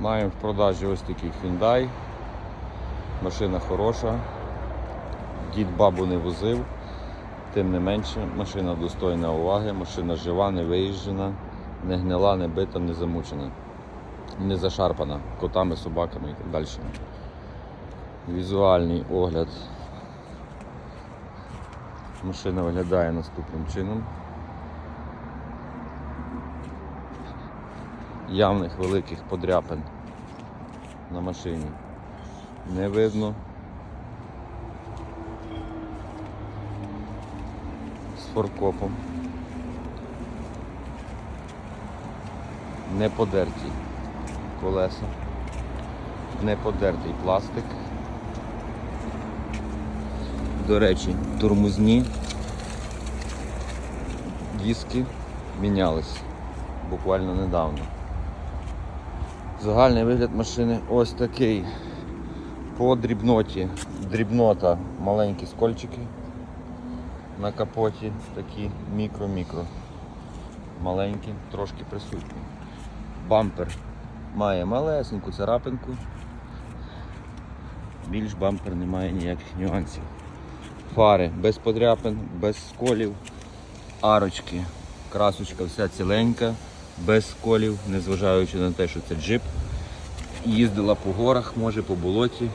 Маємо в продажі ось такий Hyundai. Машина хороша. Дід бабу не возив. Тим не менше, машина достойна уваги, машина жива, не виїжджена, не гнила, не бита, не замучена, не зашарпана котами, собаками і так далі. Візуальний огляд. Машина виглядає наступним чином. Явних великих подряпин на машині не видно. З форкопом. Не подерті колеса, не подертий пластик. До речі, тормозні диски мінялись буквально недавно. Загальний вигляд машини ось такий. По дрібноті. Дрібнота, маленькі скольчики на капоті, такі мікро-мікро. Маленькі, трошки присутні. Бампер має малесеньку царапинку. Більш бампер не має ніяких нюансів. Фари без подряпин, без сколів, арочки, красочка вся ціленька, без сколів, незважаючи на те, що це джип. Їздила по горах, може по болоті,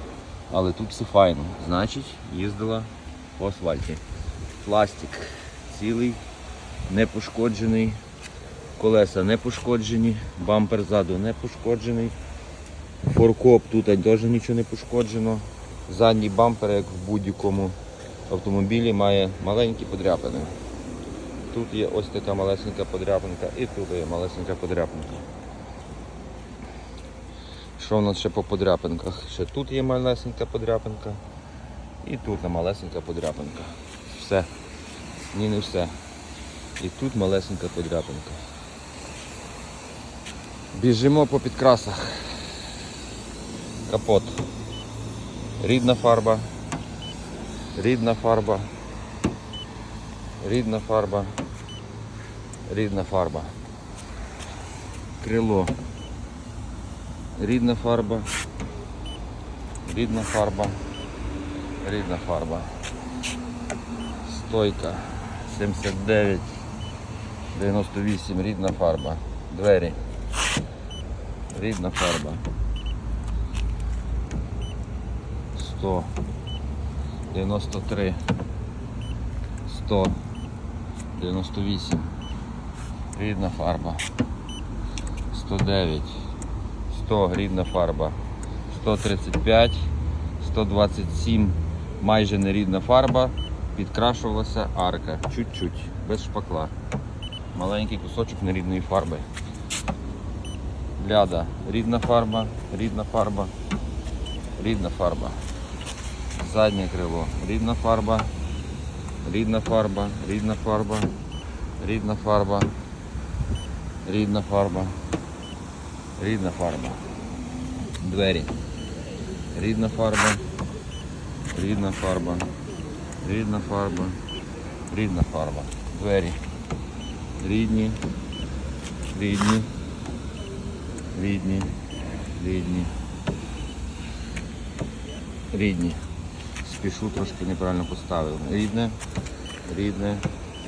але тут все файно. Значить, їздила по асфальті. Пластик цілий, не пошкоджений, колеса не пошкоджені, бампер ззаду не пошкоджений. Форкоп тут теж нічого не пошкоджено. Задній бампер, як в будь-якому автомобілі, має маленькі подряпини. Тут є ось така малесенька подряпинка і тут є малесенька подряпинка. Що в нас ще по подряпинках? Ще тут є малесенька подряпинка і тут малесенька подряпинка. Все. Ні, не все. І тут малесенька подряпинка. Біжимо по підкрасах. Капот. Рідна фарба. Рідна фарба. Рідна фарба. Рідна фарба. Крило. Рідна фарба. Рідна фарба. Рідна фарба. Стойка. 79. 98. Рідна фарба. Двері. Рідна фарба. 100. 93. 100. 98. Рідна фарба. 109. 100 рідна фарба. 135. 127. Майже нерідна фарба. Підкрашувалася арка. Чуть-чуть. Без шпакла. Маленький кусочок нерідної фарби. Ляда. Рідна фарба. Рідна фарба. Рідна фарба. Заднє крило. Рідна фарба. Рідна фарба. Рідна фарба. Рідна фарба. Рідна фарба. Рідна фарба. Двері. Рідна фарба. Рідна фарба. Рідна фарба. Рідна фарба. Двері. Рідні. Рідні. Рідні. Рідні. Рідні. Спішу трошки неправильно поставив. Рідне. Рідне.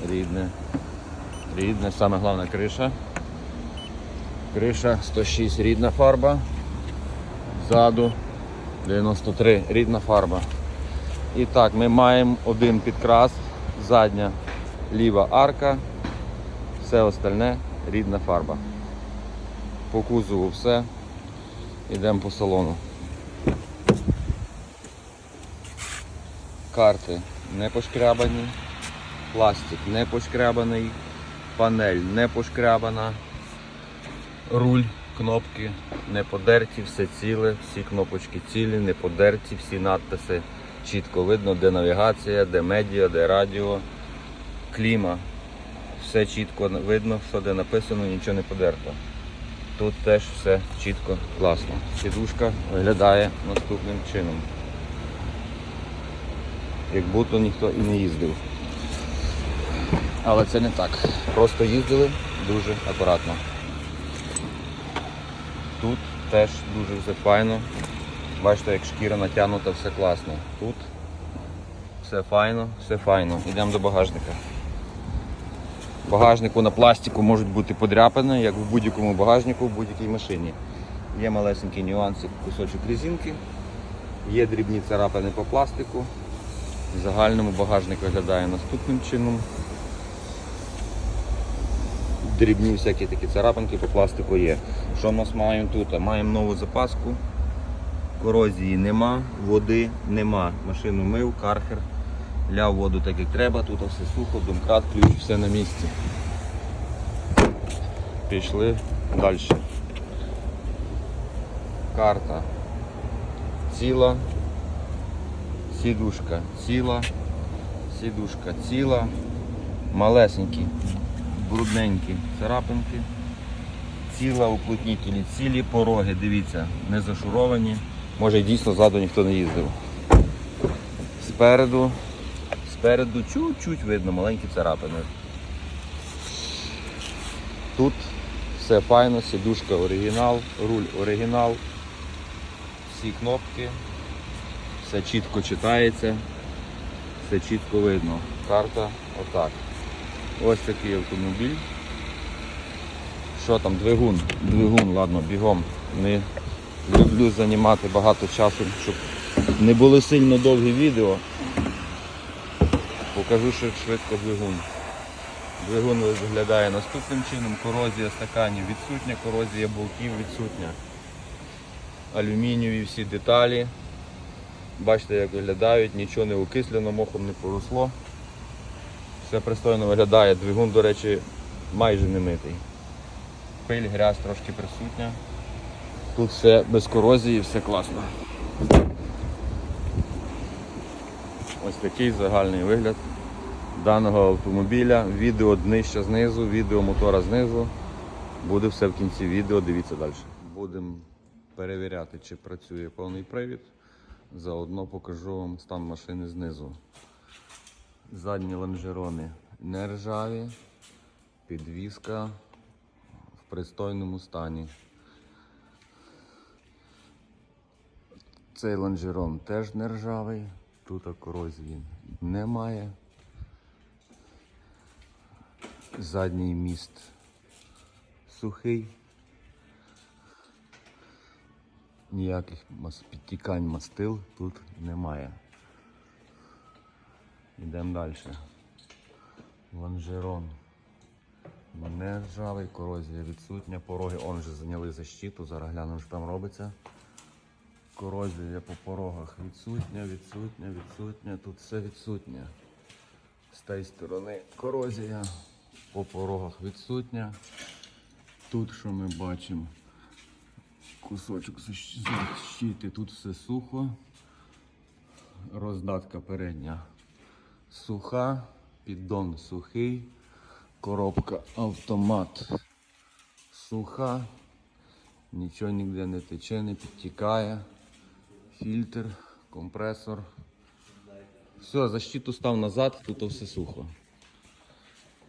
Рідне. Рідне. Саме головне криша. Криша 106 рідна фарба. Ззаду 93 рідна фарба. І так, ми маємо один підкрас, задня ліва арка, все остальне рідна фарба. По кузову все. Йдемо по салону. Карти не пошкрябані, пластик не пошкрябаний, панель не пошкрябана, руль, кнопки не подерті, все ціле, всі кнопочки цілі, не подерті, всі надписи чітко видно, де навігація, де медіа, де радіо, кліма. Все чітко видно, що де написано, нічого не подерто. Тут теж все чітко, класно. Сідушка виглядає наступним чином. Як будто ніхто і не їздив. Але це не так. Просто їздили дуже акуратно. Тут теж дуже все файно. Бачите, як шкіра натягнута, все класно. Тут все файно, все файно. Йдемо до багажника. Багажнику на пластику можуть бути подряпини, як в будь-якому багажнику, в будь-якій машині. Є малесенький нюанси, кусочок резинки, є дрібні царапини по пластику. В загальному багажник виглядає наступним чином. Дрібні всякі такі царапинки по пластику є. Що ми маємо тут? Маємо нову запаску. Корозії нема, води нема. Машину мив, кархер, ляв воду так як треба, тут все сухо, домкрат, ключ, все на місці. Пішли далі. Карта ціла, сідушка ціла, сідушка ціла, малесенькі, брудненькі царапинки, ціла уплотнітелі, цілі пороги, дивіться, не зашуровані. Може дійсно ззаду ніхто не їздив. Спереду, спереду чуть-чуть видно маленькі царапини. Тут все файно, сідушка оригінал, руль оригінал, всі кнопки, все чітко читається, все чітко видно. Карта отак. Ось такий автомобіль. Що там, двигун? Двигун, ладно, бігом. Не люблю займати багато часу, щоб не були сильно довгі відео. Покажу швидко двигун. Двигун виглядає наступним чином. Корозія стаканів відсутня, корозія болтів відсутня. Алюмінієві всі деталі. Бачите, як виглядають, нічого не окислено, мохом не поросло. Все пристойно виглядає. Двигун, до речі, майже не митий. Пиль, грязь трошки присутня. Тут все без корозії, все класно. Ось такий загальний вигляд даного автомобіля. Відео днище знизу, відео мотора знизу. Буде все в кінці відео, дивіться далі. Будемо перевіряти, чи працює повний привід. Заодно покажу вам стан машини знизу. Задні лонжерони не ржаві, підвізка пристойному стані. Цей лонжерон теж не ржавий, тут корозії немає. Задній міст сухий. Ніяких підтікань мастил тут немає. Йдемо далі. Лонжерон. Не ржавий, корозія відсутня. Пороги он же зайняли защиту, зараз глянемо, що там робиться. Корозія по порогах відсутня, відсутня, відсутня. Тут все відсутнє. З тієї сторони корозія по порогах відсутня. Тут що ми бачимо? Кусочок защ- защити, тут все сухо. Роздатка передня суха, піддон сухий, коробка автомат суха, нічого ніде не тече, не підтікає, фільтр, компресор. Все, защиту став назад, тут все сухо.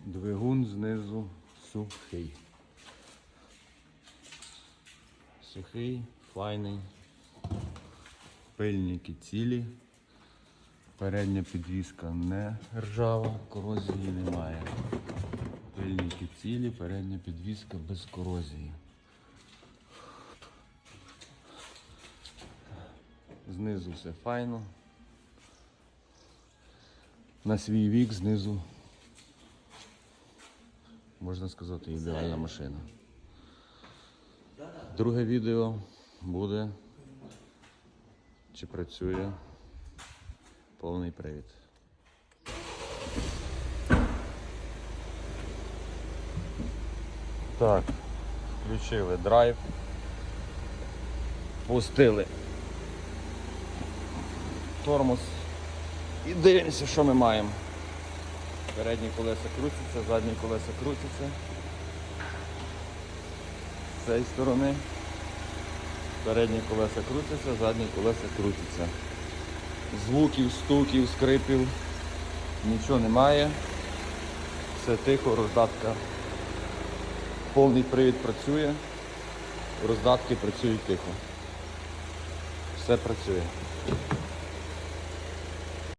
Двигун знизу сухий. Сухий, файний. Пильники цілі. Передня підвіска не ржава, корозії немає. Пильники цілі, передня підвіска без корозії. Знизу все файно. На свій вік знизу, можна сказати, ідеальна машина. Друге відео буде, чи працює повний привід. Так, включили драйв, пустили тормоз і дивимося, що ми маємо. Передні колеса крутяться, задні колеса крутяться. З цієї сторони. Передні колеса крутяться, задні колеса крутяться. Звуків, стуків, скрипів нічого немає. Все тихо, роздатка. Повний привід працює. Роздатки працюють тихо. Все працює.